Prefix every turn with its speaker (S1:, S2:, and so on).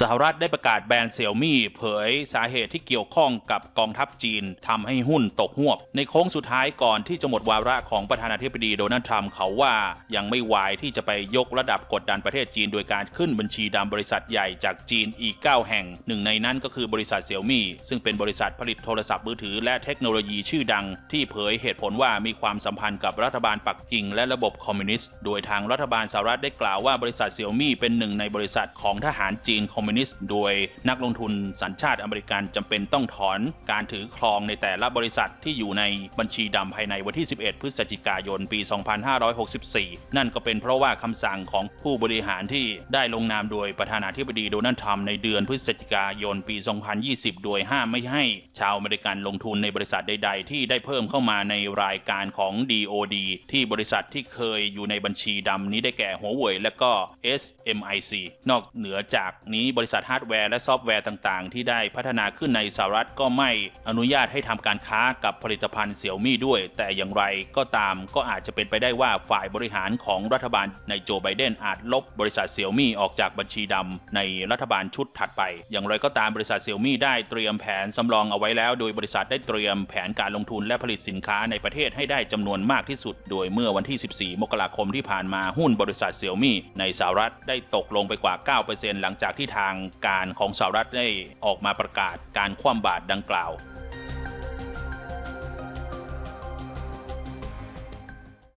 S1: สหรัฐได้ประกาศแบนเซี่ยมี่เผยสาเหตุที่เกี่ยวข้องกับกองทัพจีนทำให้หุ้นตกหวบ ในโค้งสุดท้ายก่อนที่จะหมดวาระของประธานาธิบดีโดนัลด์ทรัมป์เขาว่ายังไม่วายที่จะไปยกระดับกดดันประเทศจีน โดยการขึ้นบัญชีดำบริษัทใหญ่จากจีนอีก 9 แห่ง หนึ่งในนั้นก็คือบริษัทเซี่ยมี่ซึ่งเป็นบริษัทผลิตโทรศัพท์มือถือและเทคโนโลยีชื่อดัง ที่เผยเหตุผลว่ามีความสัมพันธ์กับรัฐบาลปักกิ่ง และระบบคอมมิวนิสต์ โดยทางรัฐบาลสหรัฐได้กล่าวว่าบริษัทเซี่ยมี่เป็นหนึ่งในบริษัทของทหารจีนคอมมิวนิสต์โดยนักลงทุนสัญชาติอเมริกันจำเป็นต้องถอนการถือครองในแต่ละบริษัทที่อยู่ในบัญชีดำภายในวันที่ 11 พฤศจิกายน ปี 2564 นั่นก็เป็นเพราะว่าคำสั่งของผู้บริหารที่ได้ลงนามโดยประธานาธิบดีโดนัลด์ทรัมป์ในเดือนพฤศจิกายนปี 2020 โดยห้ามไม่ให้ชาวอเมริกันลงทุนในบริษัทใด ๆ ที่ได้เพิ่มเข้ามาในรายการของ DOD ที่บริษัทที่เคยอยู่ในบัญชีดำนี้ได้แก่หัวเว่ยและก็ SMIC นอกเหนือจากนี้บริษัทฮาร์ดแวร์และซอฟต์แวร์ต่างๆ ที่ได้พัฒนาขึ้นในสหรัฐก็ไม่อนุญาตให้ทำการค้ากับผลิตภัณฑ์เสี่ยวมี่ด้วย แต่อย่างไรก็ตามก็อาจจะเป็นไปได้ว่าฝ่ายบริหารของรัฐบาลในโจไบเดนอาจลบบริษัทเสี่ยวมี่ออกจากบัญชีดำในรัฐบาลชุดถัดไป อย่างไรก็ตามบริษัทเสี่ยวมี่ได้เตรียมแผนสำรองเอาไว้แล้ว โดยบริษัทได้เตรียมแผนการลงทุนและผลิตสินค้าในประเทศให้ได้จำนวนมากที่สุด โดยเมื่อวันที่ 14 มกราคมที่ผ่านมาหุ้นบริษัทเสี่ยวมี่ในสหรัฐได้ตกลงไปกว่า 9%หลังจากที่ททางการของสหรัฐได้ออกมาประกาศการคว่ำบาตรดังกล่าว